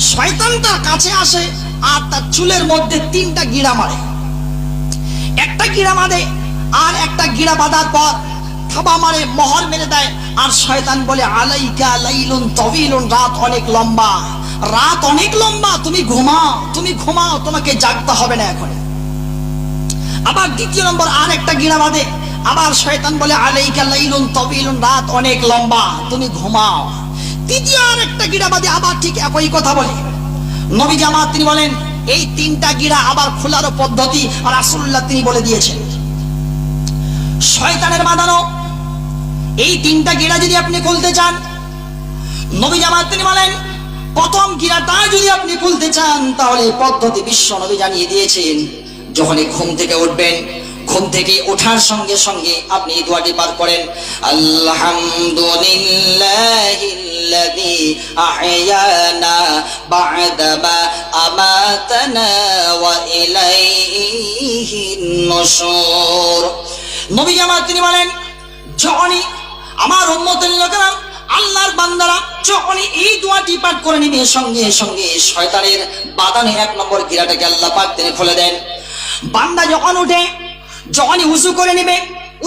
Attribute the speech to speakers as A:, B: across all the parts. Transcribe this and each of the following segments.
A: শয়তান তার কাছে আসে আর তার চুলের মধ্যে তিনটা গিড়া মারে। একটা গিড়া মারে আর একটা গিড়া বাঁধার পর থাবা মারে, মহর মেরে দেয়। আর শয়তান বলে, আলাইকা লাইলুন তবিলুন রাত অনেক লম্বা। রাত অনেক লম্বা, তুমি ঘুমাও তুমি ঘুমাও, তোমাকে জাগতে হবে না এখন। আবার দ্বিতীয় নম্বর, আর একটা গিরা বাঁধে। আবার শয়তান বলে, আলাইকা লাইলুন তবিলুন রাত অনেক লম্বা, তুমি ঘুমাও। তৃতীয় আর একটা গিরা বাঁধে আবার ঠিক একই কথা বলে। নবী জামাত তিনি বলেন, এই তিনটা গিরা আবার খোলারও পদ্ধতি আর রাসূলুল্লাহ তিনি বলে দিয়েছেন। শয়তানের বাঁধানো, এই তিনটা গিরা যদি আপনি খুলতে চান নবী জামাত তিনি বলেন, প্রথম গিরাটা যদি আপনি খুলতে চান, তাহলে পদ্ধতি বিশ্ব নবী জানিয়ে দিয়েছেন যখনই ঘুম থেকে উঠবেন, ঘুম থেকে ওঠার সঙ্গে সঙ্গে আপনি দোয়াটি পাঠ করেন আলহামদুলিল্লাহিল্লাযী আহয়ানা বা'দামা আমাতানা ওয়া ইলাইহিন নুশুর নবী জামাত তিনি বলেন, যখনই আমার উম্মতের লোকেরা আল্লাহর বান্দারা যখনই এই দোয়াটি পাঠ করে নিবে, সঙ্গে সঙ্গে শয়তানের বাদানে এক নম্বর গিরাটাকে আল্লাহ পাক তিনি খুলে দেন। বান্দা যখন উঠে যখনই উজু করে নিবে,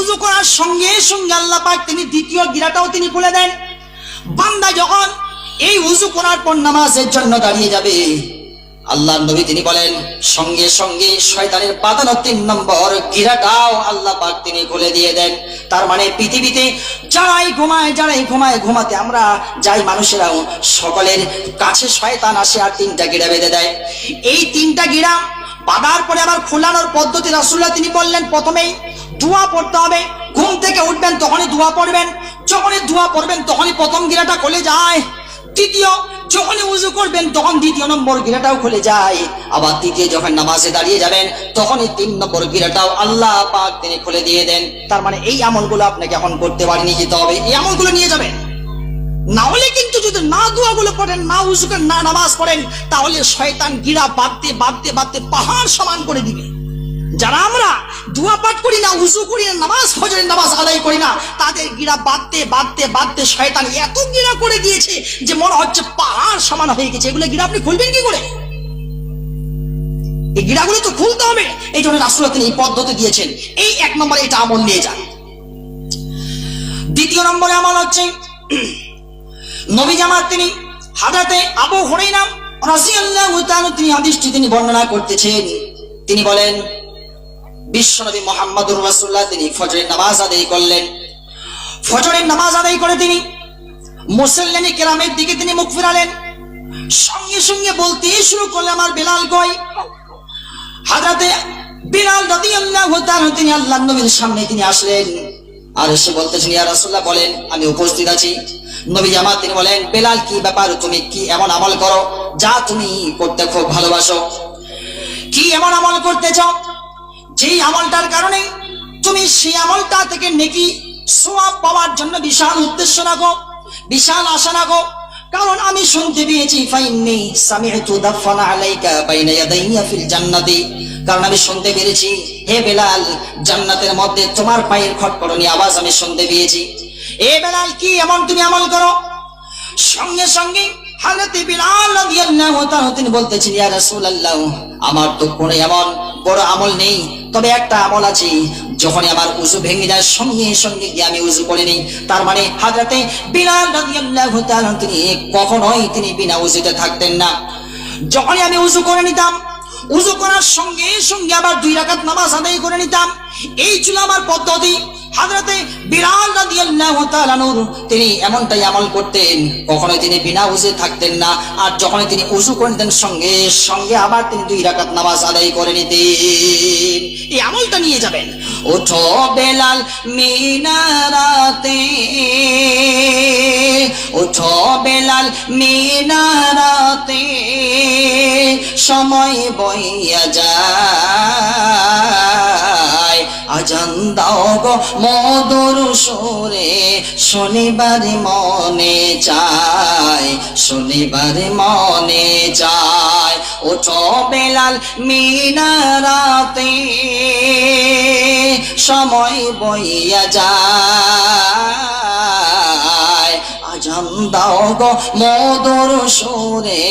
A: উজু করার সঙ্গে সঙ্গে আল্লাহ পাক তিনি দ্বিতীয় গিরাটাও তিনি খুলে দেন। বান্দা যখন এই উজু করার পর নামাজের জন্য দাঁড়িয়ে যাবে আল্লাহ নবী তিনি বলেন, সঙ্গে সঙ্গে শয়তানের বাঁধানো তিন নম্বর গিরাটাও আল্লাহ পাক তিনি খুলে দিয়ে দেন। তার মানে পৃথিবীতে যারাই ঘুমায় যারাই ঘুমায়, ঘুমাতে আমরা যাই মানুষেরাও সকলের কাছে শয়তান আসে আর তিনটা গিরা বেঁধে দেয়। এই তিনটা গিরা বাঁধার পরে আবার খোলানোর পদ্ধতি রাসুল্লাহ তিনি বললেন, প্রথমেই ধোয়া পড়তে হবে ঘুম থেকে উঠবেন, তখনই ধোয়া পড়বেন। যখনই ধোয়া পড়বেন, তখনই প্রথম গিরাটা খুলে যায়। দ্বিতীয় যখনই উজু করবেন, তখন দ্বিতীয় নম্বর গিরাটাও খুলে যায়। আবার তৃতীয়, যখন নামাজে দাঁড়িয়ে যাবেন, তখনই তিন নম্বর গিরাটাও আল্লাহ পাক তিনি খুলে দিয়ে দেন। তার মানে এই আমলগুলো আপনাকে এখন করতে পারি নিয়ে যেতে হবে। এই আমলগুলো নিয়ে যাবেন। না কিন্তু যদি না দোয়াগুলো পড়েন না উজু না নামাজ পড়েন, তাহলে শয়তান গিরা বাঁধতে বাঁধতে বাঁধতে পাহাড় সমান করে দিবে। যারা আমরা দোয়া পাঠ করি না, উজু করি না, নামাজ, ফজরের নামাজ আদায় করি না। তাদের গিরা বাঁধতে বাঁধতে বাঁধতে শয়তান এত গিরা করে দিয়েছে যে মনে হচ্ছে পাহাড় সমান হয়ে গেছে। এগুলো গিরা আপনি খুলবেন কি করে? এই গিরাগুলো তো খুলতে হবে। এই জন্য রাসুল তিনি এই পদ্ধতি দিয়েছেন। এই এক নম্বরে এটা আমল নিয়ে যান। দ্বিতীয় নম্বরে আমল হচ্ছে, নবী জামাত তিনি হাদাতে আবু হরাইনা রাদিয়াল্লাহু তাআলা তিনি হাদিসটি তিনি বর্ণনা করতেছেন। তিনি বলেন বিশ্বনবী মোহাম্মদুর রাসূলুল্লাহ তিনি ফজরের নামাজ আদায় করলেন। ফজরের নামাজ আদায় করে তিনি মুসল্লানি কেরামের দিকে তিনি মুখ ফিরালেন। সঙ্গে সঙ্গে বলতে শুরু করলে আমার বেলাল কই হাজাতে বিলাল রাদিয়াল্লাহু তাআলা তিনি আল্লাহর নবীর সামনে তিনি আসলেন। আর এসে বলতেছেন, ইয়া রাসূলুল্লাহ, বলেন, আমি উপস্থিত আছি। নবী জামাত তিনি বলেন, বেলাল, কি ব্যাপার? তুমি কি এমন আমল করো যা তুমি করতে খুব ভালোবাসো? কি এমন আমল করতে চাও? যেই আমলটার কারণে তুমি সেই আমলটা থেকে নেকি সোয়াব পাওয়ার জন্য বিশাল উদ্দেশ্য রাখো, বিশাল আশা রাখো। কারণ আমি শুনতে পেয়েছি, ফাইন্নি সামি'তু দাফানা আলাইকা বাইনা ইয়াদাইয়া ফিল কারণ আমি শুনতে পেরেছি, হে বেলাল, জান্নাতের মধ্যে তোমার পায়ের খটখটানি আওয়াজ আমি শুনতে পেয়েছি। এ বেলাল, কি এমন তুমি আমল করো? সঙ্গে সঙ্গে হাজরতে বিলাল রাদিয়াল্লাহু তাআলা তিনি বলতেছেন, ইয়া রাসূলুল্লাহ, আমার তো কোনো এমন বড় আমল নেই। তবে একটা আমল আছে, যখনই আমার উজু ভেঙে যায়, সঙ্গে সঙ্গে গিয়ে আমি উজু করে নিই। তার মানে হাজরতে বিলাল রাদিয়াল্লাহু তাআলা তিনি কখনোই তিনি বিনা উজুতে থাকতেন না। যখনই আমি উজু করে নিতাম, উজু করার সঙ্গে সঙ্গে আবার দুই রাকাত নামাজ আদায় করে নিতাম। এই ছিল আমার পদ্ধতি। হাজরতে বিরাল রাদিয়াল্লাহু তাআলা নূর, তিনি এমনটাই আমল করতেন। কখনোই তিনি বিনা উজু থাকতেন না, আর যখনই তিনি উজু করে নিতেন, সঙ্গে সঙ্গে আবার তিনি দুই রাকাত নামাজ আদায় করে নিতেন। এই আমলটা নিয়ে যাবেন। ওঠো বেলাল মিনারাতে, ওঠো বেলাল মিনারাতে, সময় বইয়া যায়। আজান দাও গো মধুর সুরে শনিবার মনে চায়, শনিবার মনে চায়। ওঠো বেলাল মিনারাতে, সময় বইয়া যায়। জান দাও গো মধুর সুরে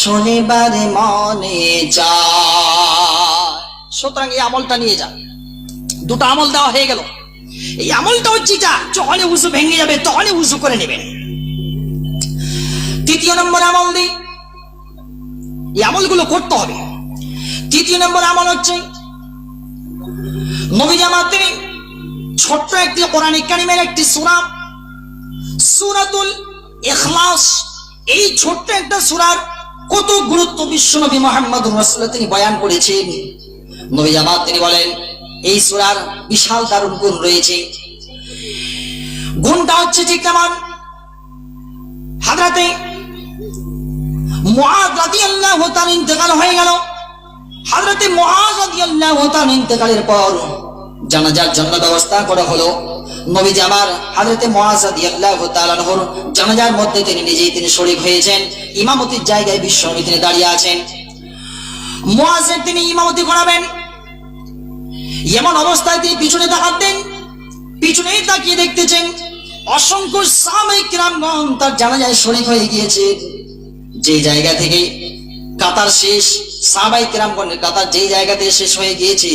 A: শনিবারে মনে যায় সুতরাং এই আমলটা নিয়ে যান। দুটো আমল দেওয়া হয়ে গেল। এই আমলটা হচ্ছে যা যখনই উঁচু ভেঙে যাবে তখনই উঁচু করে নেবেন। তৃতীয় নম্বর আমল দিই এই আমলগুলো করতে হবে। তৃতীয় নম্বর আমল হচ্ছে নবী জামাত তিনি ছোট্ট একটি কোরআন কারিমের একটি সুরা, সুরাতুল ইখলাস। এই ছোট্ট একটা সুরার কত গুরুত্ব বিশ্ব নবী মোহাম্মদ রাসূলুল্লাহ তিনি বয়ান করেছেন। নবী জামাত তিনি বলেন এই সুরার বিশাল দারুণ গুণ রয়েছে। গুণটা হচ্ছে যে কেমন? হাজরাতে মুআদ রাদিয়াল্লাহু তাআলা ইন্তেকাল হয়ে গেল। হযরতে মুআজ রাদিয়াল্লাহু তাআলা ইন্তেকালের পর জানাজার জন্য ব্যবস্থা করা হলো। নবীজি আমার হযরতে মুআজ রাদিয়াল্লাহু তাআলা নহর জানাজার মধ্যে তিনি নিজেই তিনি শরীক হয়েছেন। ইমামতির জায়গায় বিশ্বনবী তিনি দাঁড়িয়ে আছেন। মুআজের তিনি ইমামতি করাবেন। এমন অবস্থায় তিনি পিছনে তাকাতেন, পিছনেই তাকিয়ে দেখতেছেন অসংখ্য সাহাবায়ে কিরামগণ তার জানাজায় শরীক হয়ে গিয়েছে। যে জায়গা থেকে কাতার শেষ সাহাবাই কিরামগণের কাতার যেই জায়গাতে শেষ হয়ে গিয়েছে,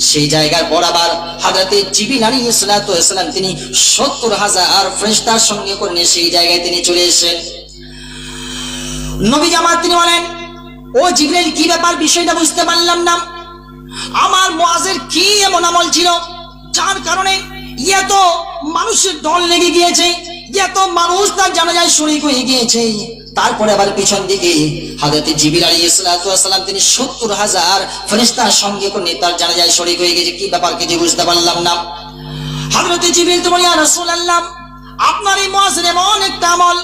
A: সেই জায়গার পর আবার হাজরাতে জিবিল আলী ইসলাম তিনি সত্তর হাজার আর ফ্রেস্তার সঙ্গে করে সেই জায়গায় তিনি চলে এসেছেন। নবী জামাত তিনি বলেন, ও জিবরাইল কি ব্যাপার? বিষয়টা বুঝতে পারলাম না। আমার মোয়াজের কি এমন আমল ছিল? যার কারণে এত মানুষের দল লেগে গিয়েছে, এত মানুষ তার জানাজায় শরীক হয়ে গিয়েছে। তারপরে আবার পিছন দিকে হাজরত জিবির আলী ইসলাতাম তিনি সত্তর হাজার ফেরিস্তার সঙ্গে করে তার জানাজায় শরীক হয়ে গেছে কি ব্যাপার কিছু বুঝতে পারলাম না। হাজরত জিবির তো বলি রসুল আল্লাহ আপনার এই মহাজের এমন একটা আমল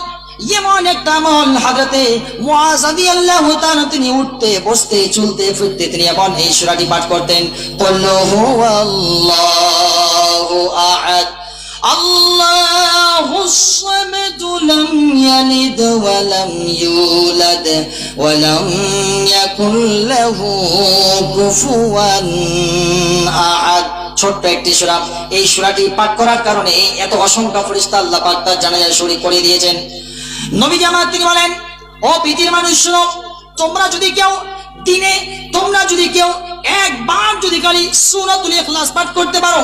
A: এমন একটা আমল হাজরতে মুআজাদি আল্লাহ তাআলা তিনি উঠতে বসতে চলতে ফিরতে তিনি এমন এই সূরাটি পাঠ করতেন কুল্লু হুয়াল্লাহু আহাদ الله الصمد لم يلد ولم يولد ولم يكن له كفوا أحد ছোট্ট একটি সুরা এই সুরাটি পাঠ করার কারণে এত অসংখ্য ফেরেশতা আল্লাহ পাক তার জানাজায় শরীক করে দিয়েছেন নবী জামাত তিনি বলেন, ও পৃথিবীর মানুষ তোমরা যদি কেউ দিনে, তোমরা যদি কেউ একবার যদি খালি সূরাতুল ইখলাস পাঠ করতে পারো।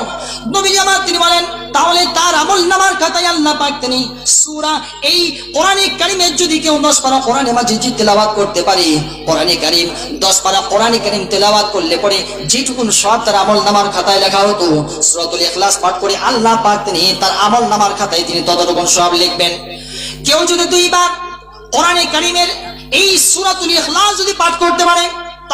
A: নবী জামাত তিনি বলেন, তাহলে তার আমল নামার খাতায় আল্লাহ পাক তিনি সূরা এই কোরআনে কারিমের যদি কেউ 10 পারা কোরআনে মাজিদ তেলাওয়াত করতে পারে, কোরআনে কারিম 10 পারা কোরআনে কারিম তেলাওয়াত করলে পরে যেটুকুন সব তার আমল নামার খাতায় লেখা হতো, সূরাতুল ইখলাস পাঠ করে আল্লাহ পাক তিনি তার আমল নামার খাতায় তিনি ততটুকুন সব লিখবেন। কেউ যদি দুইবার কোরআনে কারিমের এই সুরাতুল ইখলাস যদি পাঠ করতে পারে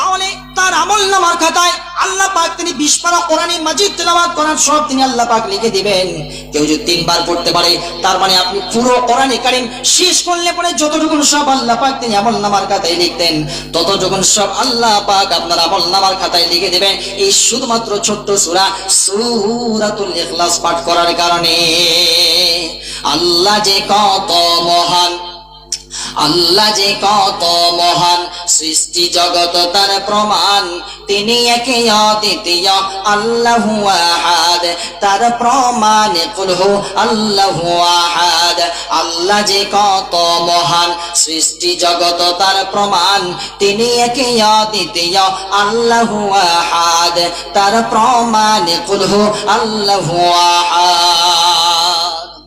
A: তাহলে তার আমল নামার খাতায় আল্লাহ পাক তিনি বিশ পারা কোরআনে মাজিদ তেলাওয়াত করার সব তিনি আল্লাহ পাক লিখে দিবেন। কেউ যদি তিনবার পড়তে পারে, তার মানে আপনি পুরো কোরআনে কারিম শেষ করলে পরে যতটুকুন সব আল্লাহ পাক তিনি আমল নামার খাতায় লিখতেন, ততটুকুন সব আল্লাহ পাক আপনার আমল নামার খাতায় লিখে দেবেন। এই শুধুমাত্র ছোট্ট সূরা, সূরাতুল ইখলাস পাঠ করার কারণে আল্লাহ যে কত মহান আল্লাহ যে কত মহান সৃষ্টি জগত তার প্রমাণ, তিনি একে অদ্বিতীয়, আল্লাহ আহাদ। তার প্রমাণ কুলহু আল্লাহ আহাদ। আল্লাহ যে কত মহান সৃষ্টি জগত তার প্রমাণ, তিনি একে অদ্বিতীয়, আল্লাহ আহাদ। তার প্রমাণ কুলহু আল্লাহ আহাদ।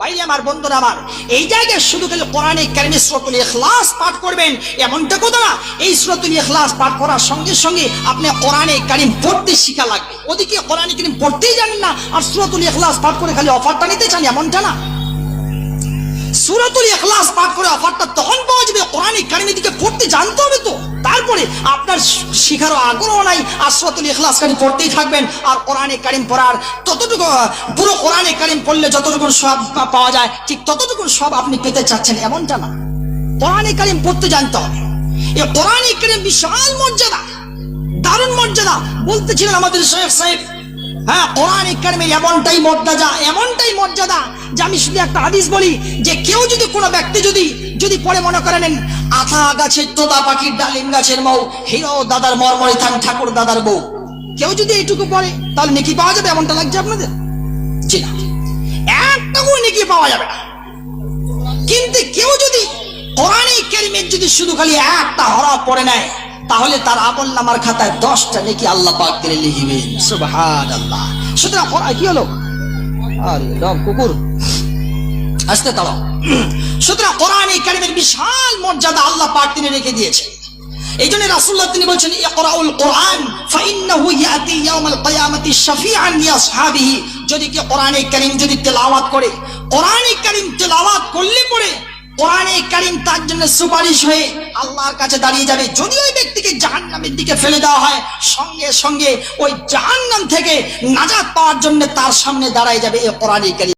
A: ভাই, আমার বন্ধুরা আমার, এই জায়গায় শুধু খালি কোরআনে কারিমে সূরাতুল ইখলাস পাঠ করবেন, এমনটা কথা না। এই সূরাতুল ইখলাস পাঠ করার সঙ্গে সঙ্গে আপনি কোরআনে কারিম পড়তে শিখা লাগবে। ওদিকে কোরআনে কারিম পড়তেই জানেন না, আর সূরাতুল ইখলাস পাঠ করে খালি অফারটা নিতে চান, এমনটা না। সুরাতুল ইখলাস পাঠ করে অফারটা তখন পাওয়া যাবে। কোরআনে কারিমে দিকে পড়তে জানতে হবে তো। তারপরে আপনার শিখারও আগ্রহ নাই, আর সুরাতুল ইখলাস কারিম পড়তেই থাকবেন, আর কোরআনে কারিম পড়ার ততটুকু, পুরো কোরআনে কারিম পড়লে যতটুকু সব পাওয়া যায়, ঠিক ততটুকু সব আপনি পেতে চাচ্ছেন, এমনটা না। কোরআনে কারিম পড়তে জানতে হবে। এই কোরআনে কারিম বিশাল মর্যাদা, দারুণ মর্যাদা। বলতেছিলেন আমাদের শেখ সাহেব হ্যাঁ কোরআন কারিমের এমনটাই মর্যাদা এমনটাই মর্যাদা আমি শুধু একটা বলি, যে কেউ যদি কোনো ব্যক্তি যদি যদি মনে করেন আথা গাছের পাখির ডালিম গাছের দাদার ঠাকুর দাদার কেউ যদি এইটুকু তাহলে নেকি পাওয়া যাবে এমনটা লাগছে আপনাদের? জি না। একটা করে নেকি পাওয়া যাবে না। কিন্তু কেউ যদি কোরআনে কেরিমের যদি শুধু খালি একটা হরফ পড়ে নেয় তাহলে তার আমল নামার খাতায় দশটা নাকি আল্লাহ পাক করে লিখবেন। সুবহান আল্লাহ সুতরাং কোরআন কি হলো? আরে কুকুর। আসতে তাড়াও সুতরাং কোরআনে কারিমের বিশাল মর্যাদা আল্লাহ পাক তিনি রেখে দিয়েছেন। এই জন্য রাসূলুল্লাহ তিনি বলছেন, ইকরাউল কোরআন, ফাইন্নাহু ইয়াতি ইয়াউমাল কিয়ামাতি শাফিআন লিআসহাবিহি যদি কি কোরআনে কারীম যদি তেলাওয়াত করে, কোরআনে কারীম তেলাওয়াত করলে পরে তার জন্য সুপারিশ হয়ে আল্লাহর কাছে দাঁড়িয়ে যাবে। যদি ওই ব্যক্তিকে দিকে ফেলে দেওয়া হয়, সঙ্গে সঙ্গে ওই থেকে নাজাত পাওয়ার জন্য তার সামনে দাঁড়ায় যাবে এই কোরআনে কারীম।